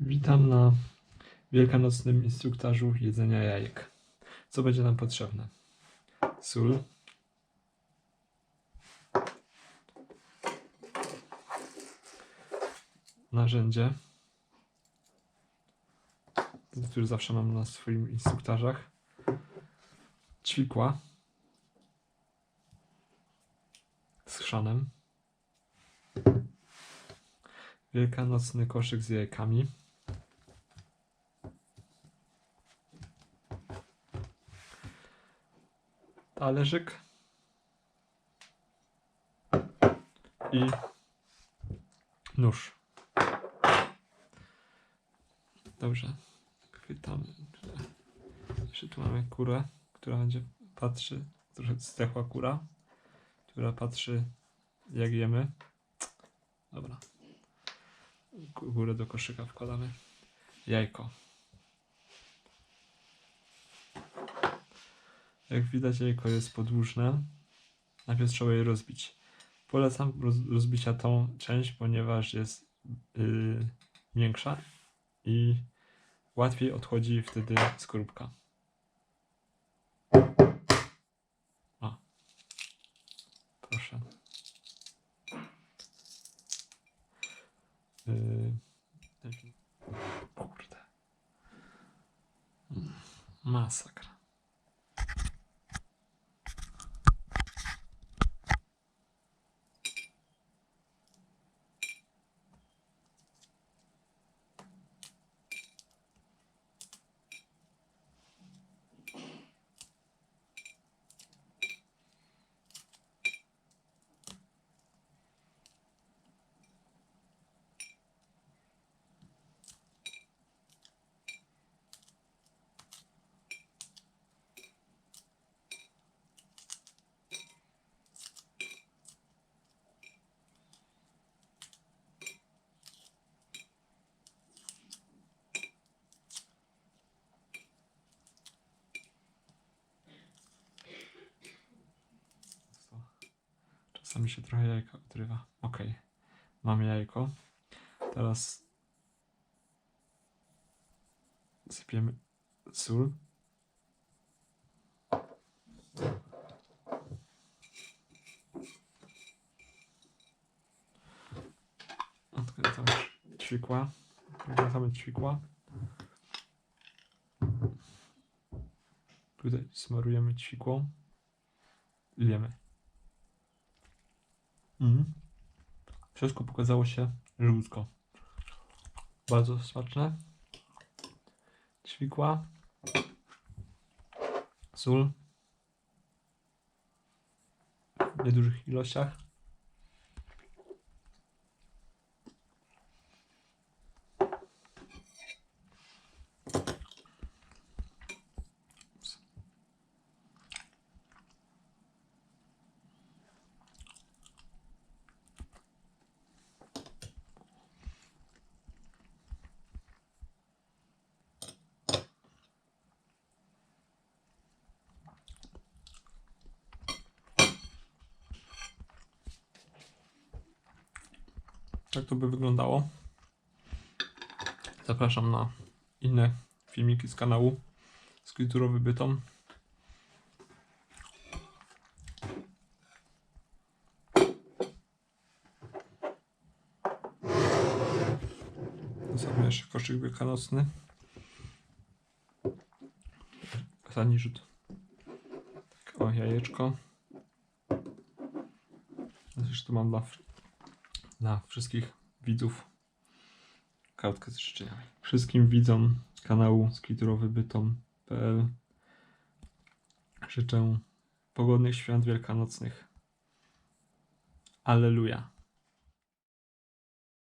Witam na wielkanocnym instruktażu jedzenia jajek. Co będzie nam potrzebne? Sól. Narzędzie, które zawsze mam na swoim instruktażach. Ćwikła z chrzanem. Wielkanocny koszyk z jajkami. Talerzyk. I nóż. Dobrze. Chwytamy. Jeszcze tu mamy kurę, która będzie patrzy. Trochę zdechła kura, która patrzy jak jemy. Dobra. Górę do koszyka wkładamy. Jajko. Jak widać, jajko jest podłużne. Najpierw trzeba je rozbić. Polecam roz, rozbicia tą część, ponieważ jest yy, i łatwiej odchodzi wtedy skorupka. O. Proszę. Yy, kurde. Mm, Masakra. Czasami się trochę jajka odrywa. Ok. Mam jajko. Teraz sypiemy sól. Odkręcamy ćwikła. Odkręcamy ćwikła. Tutaj smarujemy ćwikło. I jemy. Mhm. Wszystko pokazało się żółtko. Bardzo smaczne. Ćwikła. Sól. W niedużych ilościach. Tak to by wyglądało. Zapraszam na inne filmiki z kanału Skryturowy Bytom. Zostawmy jeszcze koszyk wielkanocny. Ostatni rzut. Tak, o, jajeczko. Zresztą mam dla dla wszystkich widzów kartkę z życzeniami. Wszystkim widzom kanału skiturowybytom.pl życzę pogodnych świąt wielkanocnych. Alleluja.